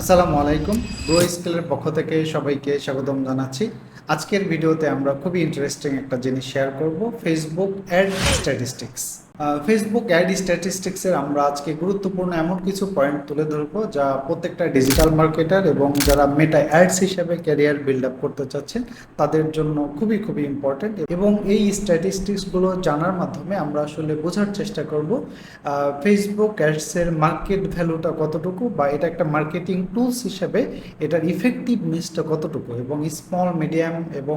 আসসালামু আলাইকুম। গ্রো স্কিলের পক্ষ থেকে সবাইকে স্বাগতম জানাচ্ছি। আজকের ভিডিওতে আমরা খুবই ইন্টারেস্টিং একটা জিনিস শেয়ার করব Facebook ad statistics Facebook ad স্ট্যাটিস্টিক্সের আমরা আজকে গুরুত্বপূর্ণ এমন কিছু পয়েন্ট তুলে ধরবো যা প্রত্যেকটা ডিজিটাল মার্কেটার এবং যারা মেটা অ্যাডস হিসেবে ক্যারিয়ার বিল্ড আপ করতে চাচ্ছেন, তাদের জন্য খুবই খুবই ইম্পর্টেন্ট এবং এই স্ট্যাটিস্টিক্সগুলো জানার মাধ্যমে আমরা আসলে বোঝার চেষ্টা করব ফেসবুক অ্যাডসের মার্কেট ভ্যালুটা কতটুকু বা এটা একটা মার্কেটিং টুলস হিসেবে এটার ইফেক্টিভনেসটা কতটুকু এবং স্মল মিডিয়াম এবং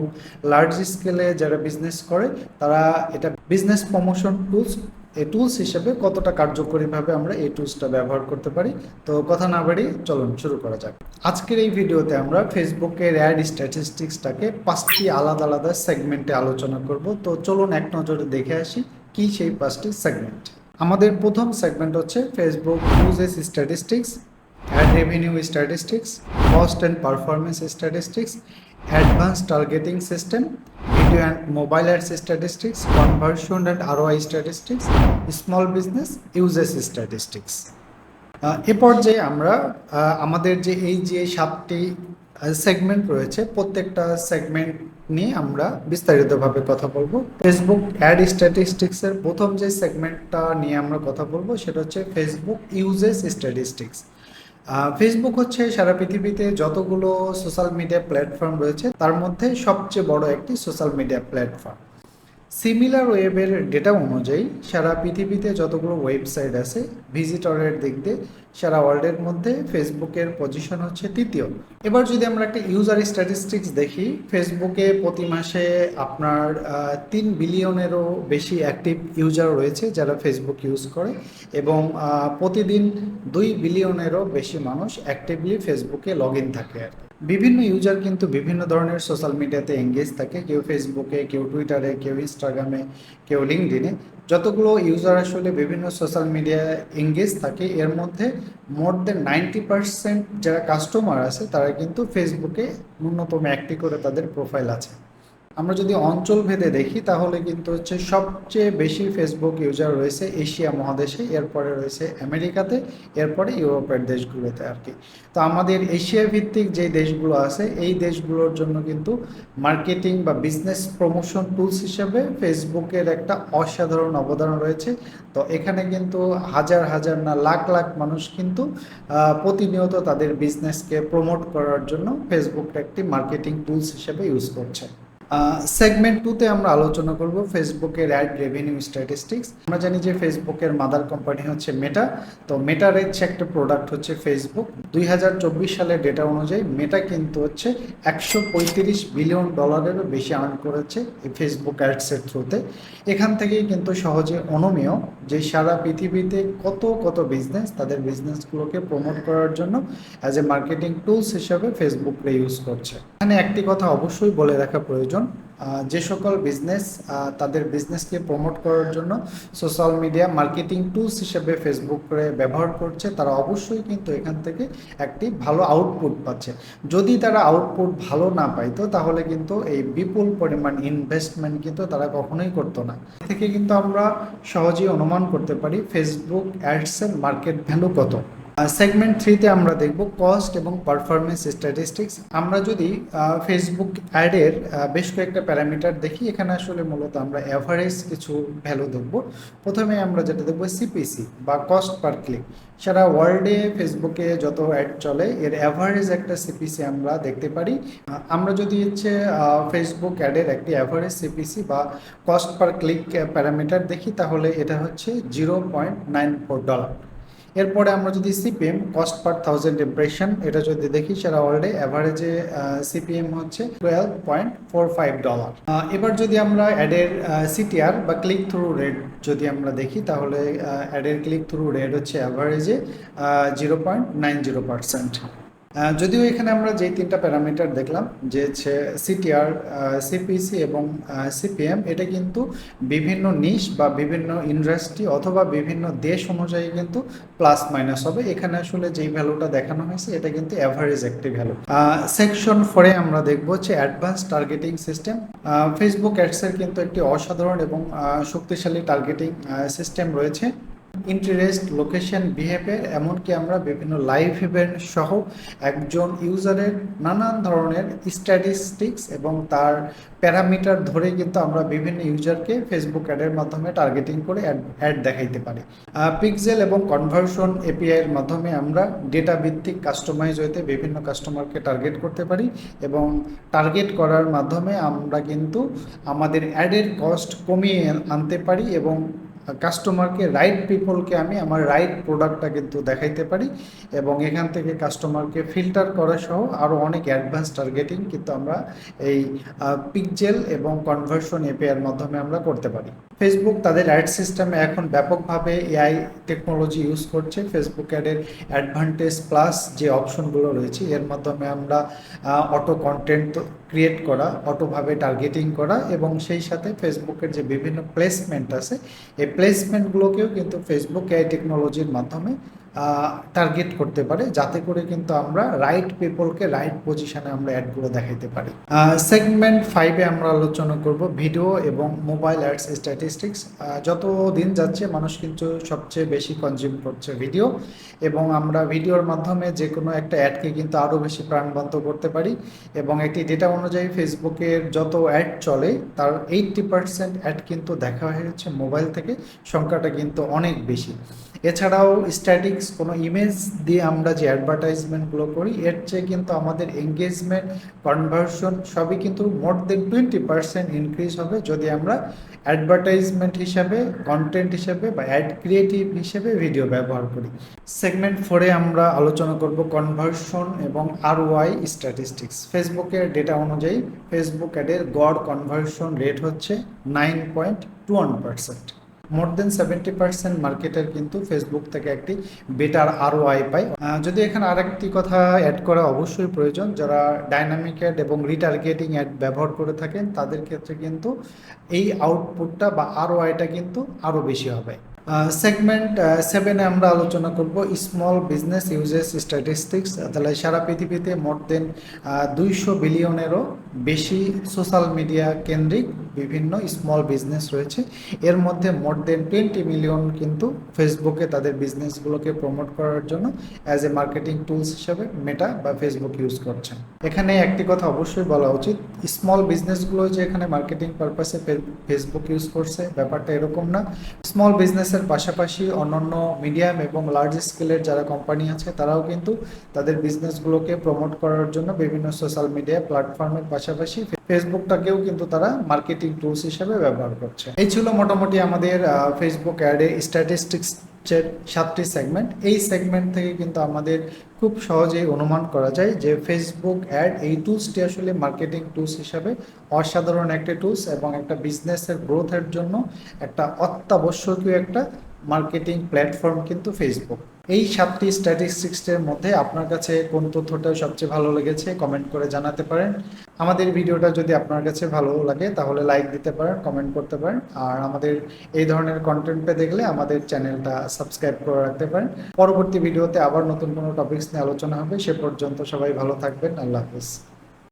লার্জ স্কেলে যারা বিজনেস করে, তারা এটা বিজনেস প্রমোশন টুলস এই টুলস হিসেবে কতটা কার্যকরীভাবে আমরা এই টুলসটা ব্যবহার করতে পারি? তো কথা না বাড়ি চলুন শুরু করা যাক। আজকের এই ভিডিওতে আমরা ফেসবুকের অ্যাড স্ট্যাটিস্টিক্সটাকে পাঁচটি আলাদা আলাদা সেগমেন্টে আলোচনা করব। তো চলুন এক নজরে দেখে আসি কি সেই পাঁচটি সেগমেন্ট আমাদের প্রথম সেগমেন্ট হচ্ছে Facebook uses statistics ad revenue statistics cost and performance statistics advance targeting system video and mobile ads statistics conversion and ROI statistics small business uses statistics এ পর্যায়ে আমরা আমাদের যে এই যে সাতটি সেগমেন্ট রয়েছে, প্রত্যেকটা সেগমেন্ট নিয়ে আমরা বিস্তারিতভাবে কথা বলব। ফেসবুক অ্যাড স্ট্যাটিস্টিক্সের প্রথম যে সেগমেন্টটা নিয়ে আমরা কথা বলব, সেটা হচ্ছে ফেসবুক ইউজেস স্ট্যাটিস্টিক্স ফেসবুক হচ্ছে সারা পৃথিবীতে যতগুলো সোশ্যাল মিডিয়া প্ল্যাটফর্ম রয়েছে, তার মধ্যে সবচেয়ে বড় একটি সোশ্যাল মিডিয়া প্ল্যাটফর্ম সিমিলার ওয়েবের ডেটা অনুযায়ী সারা পৃথিবীতে যতগুলো ওয়েবসাইট আছে ভিজিটরের দিক দিয়ে সারা ওয়ার্ল্ডের মধ্যে ফেসবুকের পজিশন হচ্ছে তৃতীয় এবার যদি আমরা একটা ইউজার স্ট্যাটিস্টিক্স দেখি, ফেসবুকে প্রতি মাসে আপনার তিন বিলিয়নেরও বেশি অ্যাক্টিভ ইউজার রয়েছে যারা ফেসবুক ইউজ করে এবং প্রতিদিন দুই বিলিয়নেরও বেশি মানুষ অ্যাক্টিভলি ফেসবুকে লগ ইন থাকে আর কি। বিভিন্ন ইউজার কিন্তু বিভিন্ন ধরনের সোশ্যাল মিডিয়াতে এঙ্গেজ থাকে, কেউ ফেসবুকে, কেউ টুইটারে কেউ ইনস্টাগ্রামে কেউ লিঙ্কডিনে যতগুলো ইউজার আসলে বিভিন্ন সোশ্যাল মিডিয়ায় এঙ্গেজ থাকে, এর মধ্যে মোর দেন নাইনটি পার্সেন্ট যারা কাস্টমার আছে, তারা কিন্তু ফেসবুকে ন্যূনতম একটি করে তাদের প্রোফাইল আছে। আমরা যদি অঞ্চল ভেদে দেখি, তাহলে কিন্তু হচ্ছে সবচেয়ে বেশি ফেসবুক ইউজার রয়েছে এশিয়া মহাদেশে, এরপরে রয়েছে আমেরিকাতে, এরপরে ইউরোপের দেশগুলোতে আর কি। তো আমাদের এশিয়া ভিত্তিক যে দেশগুলো আছে, এই দেশগুলোর জন্য কিন্তু মার্কেটিং বা বিজনেস প্রমোশন টুলস হিসেবে ফেসবুকের একটা অসাধারণ অবদান রয়েছে। তো এখানে কিন্তু হাজার হাজার না লাখ লাখ মানুষ কিন্তু প্রতিনিয়ত তাদের বিজনেসকে প্রমোট করার জন্য ফেসবুকটা একটি মার্কেটিং টুলস হিসেবে ইউজ করছে। সেগমেন্ট টুতে আমরা আলোচনা করব ফেসবুকের অ্যাড রেভিনিউ স্ট্যাটিস্টিক্স আমরা জানি যে ফেসবুকের মাদার কোম্পানি হচ্ছে মেটা তো মেটার হচ্ছে একটা প্রোডাক্ট হচ্ছে ফেসবুক দুই হাজার চব্বিশ সালের ডেটা অনুযায়ী মেটা কিন্তু হচ্ছে একশো পঁয়ত্রিশ বিলিয়ন ডলারেরও বেশি আর্ন করেছে এই ফেসবুক অ্যাডসের থ্রুতে এখান থেকেই কিন্তু সহজে অনুমেয় যে সারা পৃথিবীতে কত কত বিজনেস তাদের বিজনেসগুলোকে প্রমোট করার জন্য অ্যাজ এ মার্কেটিং টুলস হিসেবে ফেসবুককে ইউজ করছে। এখানে একটি কথা অবশ্যই বলে রাখা প্রয়োজন। আহ, যে সকল বিজনেস তাদের বিজনেসকে প্রমোট করার জন্য সোশ্যাল মিডিয়া মার্কেটিং টুলস হিসেবে ফেসবুকে ব্যবহার করছে তারা অবশ্যই কিন্তু এখান থেকে একটি ভালো আউটপুট পাচ্ছে। যদি তারা আউটপুট ভালো না পাইতো তাহলে কিন্তু এই বিপুল পরিমাণ ইনভেস্টমেন্ট কিন্তু তারা কখনোই করতো না। থেকে কিন্তু আমরা সহজেই অনুমান করতে পারি ফেসবুক অ্যাডসের মার্কেট ভ্যালু কত। সেগমেন্ট থ্রিতে আমরা দেখব কস্ট এবং পারফরমেন্স স্ট্যাটিস্টিক্স আমরা যদি ফেসবুক অ্যাডের বেশ কয়েকটা প্যারামিটার দেখি, এখানে আসলে মূলত আমরা অ্যাভারেজ কিছু ভ্যালু দেখব। প্রথমে আমরা যেটা দেখব সিপিসি বা কস্ট পার ক্লিক সারা ওয়ার্ল্ডে ফেসবুকে যত অ্যাড চলে, এর অ্যাভারেজ একটা সিপিসি আমরা দেখতে পারি। আমরা যদি হচ্ছে ফেসবুক অ্যাডের একটি অ্যাভারেজ সিপিসি বা কস্ট পার ক্লিক প্যারামিটার দেখি, তাহলে এটা হচ্ছে zero point nine four dollar এরপরে আমরা যদি CPM cost per thousand impression এটা যদি দেখি, সেটা অলরেডি অ্যাভারেজে সিপিএম হচ্ছে twelve point four five dollar এবার যদি আমরা অ্যাডের সিটিআর বা ক্লিক থ্রু রেট যদি আমরা দেখি, তাহলে অ্যাডের ক্লিক থ্রু রেট হচ্ছে অ্যাভারেজে zero point nine zero percent যদিও এখানে আমরা যে তিনটা প্যারামিটার দেখলাম, যে হচ্ছে সিটিআর সিপিসি এবং সিপিএম, এটা কিন্তু বিভিন্ন নিশ বা বিভিন্ন ইন্ডাস্ট্রি অথবা বিভিন্ন দেশ অনুযায়ী কিন্তু প্লাস মাইনাস হবে। এখানে আসলে যেই ভ্যালুটা দেখানো হয়েছে, এটা কিন্তু অ্যাভারেজ একটি ভ্যালু। সেকশন ফোরে আমরা দেখব হচ্ছে অ্যাডভান্স টার্গেটিং সিস্টেম ফেসবুক অ্যাডসের কিন্তু একটি অসাধারণ এবং শক্তিশালী টার্গেটিং সিস্টেম রয়েছে। ইন্টারেস্ট লোকেশন বিহেভিয়ার এমনকি আমরা বিভিন্ন লাইভ ইভেন্ট সহ একজন ইউজারের নানান ধরনের স্ট্যাটিস্টিক্স এবং তার প্যারামিটার ধরে কিন্তু আমরা বিভিন্ন ইউজারকে ফেসবুক অ্যাডের মাধ্যমে টার্গেটিং করে অ্যাড দেখাইতে পারি। পিক্সেল এবং কনভার্সন এপিআই এর মাধ্যমে আমরা ডেটা ভিত্তিক কাস্টমাইজ হইতে বিভিন্ন কাস্টমারকে টার্গেট করতে পারি এবং টার্গেট করার মাধ্যমে আমরা কিন্তু আমাদের অ্যাডের কস্ট কমিয়ে আনতে পারি এবং কাস্টমারকে রাইট পিপলকে আমি আমার রাইট প্রোডাক্টটা কিন্তু দেখাইতে পারি এবং এখান থেকে কাস্টমারকে ফিল্টার করা সহ আরও অনেক অ্যাডভান্স টার্গেটিং কিন্তু আমরা এই পিকজেল এবং কনভার্সন এপিআর মাধ্যমে আমরা করতে পারি। ফেসবুক তাদের অ্যাড সিস্টেমে এখন ব্যাপকভাবে এআই টেকনোলজি ইউজ করছে। ফেসবুক অ্যাডের অ্যাডভান্টেজ প্লাস যে অপশনগুলো রয়েছে, এর মাধ্যমে আমরা অটো কন্টেন্ট ক্রিয়েট করা অটোভাবে টার্গেটিং করা এবং সেই সাথে ফেসবুকের যে বিভিন্ন প্লেসমেন্ট আছে, এই প্লেসমেন্টগুলোকেও কিন্তু ফেসবুক এআই টেকনোলজির মাধ্যমে টার্গেট করতে পারে, যাতে করে কিন্তু আমরা রাইট পিপলকে রাইট পজিশনে আমরা অ্যাডগুলো দেখাইতে পারি। সেগমেন্ট ফাইভে আমরা আলোচনা করব ভিডিও এবং মোবাইল অ্যাডস স্ট্যাটিস্টিক্স যত দিন যাচ্ছে মানুষ কিন্তু সবচেয়ে বেশি কনজিউম করছে ভিডিও এবং আমরা ভিডিওর মাধ্যমে যে কোনো একটা অ্যাডকে কিন্তু আরও বেশি প্রাণবন্ত করতে পারি এবং একটি ডেটা অনুযায়ী ফেসবুকের যত অ্যাড চলে, তার এইটটি পার্সেন্ট অ্যাড কিন্তু দেখা হয়েছে মোবাইল থেকে, সংখ্যাটা কিন্তু অনেক বেশি। এছাড়াও স্ট্যাটিক্স কোনো ইমেজ দিয়ে আমরা যে অ্যাডভার্টাইজমেন্টগুলো করি, এর চেয়ে কিন্তু আমাদের এঙ্গেজমেন্ট কনভার্সন সবই কিন্তু more than twenty percent increase হবে যদি আমরা অ্যাডভার্টাইজমেন্ট হিসাবে কন্টেন্ট হিসাবে বা অ্যাড ক্রিয়েটিভ হিসেবে ভিডিও ব্যবহার করি। সেগমেন্ট ফোরে আমরা আলোচনা করব কনভার্সন এবং আর ওয়াই স্ট্যাটিস্টিক্স ফেসবুকের ডেটা অনুযায়ী ফেসবুক অ্যাডের গড় কনভার্সন রেট হচ্ছে nine point two one percent more than seventy percent মার্কেটের কিন্তু ফেসবুক থেকে একটি বেটার আরও আই পায় যদি এখানে আরেকটি কথা অ্যাড করা অবশ্যই প্রয়োজন, যারা ডাইনামিক অ্যাড এবং রিটার্গেটিং অ্যাড ব্যবহার করে থাকেন, তাদের ক্ষেত্রে কিন্তু এই আউটপুটটা বা আরও আইটা কিন্তু আরও বেশি হবে। সেগমেন্ট সেভেনে আমরা আলোচনা করব স্মল বিজনেস ইউজেস স্ট্যাটিস্টিক্স তাহলে সারা পৃথিবীতে মোর দেন দুইশো বিলিয়নেরও বেশি সোশ্যাল মিডিয়া কেন্দ্রিক বিভিন্ন স্মল বিজনেস রয়েছে। এর মধ্যে মোর দেন টোয়েন্টি মিলিয়ন কিন্তু ফেসবুকে তাদের বিজনেসগুলোকে প্রমোট করার জন্য অ্যাজ এ মার্কেটিং টুলস হিসেবে মেটা বা ফেসবুক ইউজ করছেন এখানে একটি কথা অবশ্যই বলা উচিত স্মল বিজনেসগুলো যে এখানে মার্কেটিং পারপাসে ফেসবুক ইউজ করছে, ব্যাপারটা এরকম না। স্মল বিজনেসের পাশাপাশি অন্যান্য মিডিয়াম এবং লার্জ স্কেলের যারা কোম্পানি আছে, তারাও কিন্তু তাদের বিজনেসগুলোকে প্রমোট করার জন্য বিভিন্ন সোশ্যাল মিডিয়া প্ল্যাটফর্মের পাশাপাশি ফেসবুকটাকেও কিন্তু তারা মার্কেটিং টুলস হিসেবে ব্যবহার করছে। এই ছিল মোটামুটি আমাদের ফেসবুক অ্যাডে স্ট্যাটিস্টিক্স সাতটি সেগমেন্ট এই সেগমেন্ট থেকে কিন্তু আমাদের খুব সহজেই অনুমান করা যায় যে ফেসবুক অ্যাড এই টুলসটি আসলে মার্কেটিং টুলস হিসাবে অসাধারণ একটা টুলস এবং একটা বিজনেসের গ্রোথের জন্য একটা অত্যাবশ্যকীয় একটা মার্কেটিং প্ল্যাটফর্ম কিন্তু ফেসবুক এই সাতটি স্ট্যাটিস্টিক্সের মধ্যে আপনার কাছে কোন তথ্যটা সবচেয়ে ভালো লেগেছে কমেন্ট করে জানাতে পারেন। আমাদের ভিডিওটা যদি আপনার কাছে ভালো লাগে তাহলে লাইক দিতে পারেন কমেন্ট করতে পারেন। আর আমাদের এই ধরনের কন্টেন্ট পেয়ে দেখলে আমাদের চ্যানেলটা সাবস্ক্রাইব করে রাখতে পারেন। পরবর্তী ভিডিওতে আবার নতুন কোনো টপিক্স নিয়ে আলোচনা হবে। সে পর্যন্ত সবাই ভালো থাকবেন। আল্লাহ হাফিজ।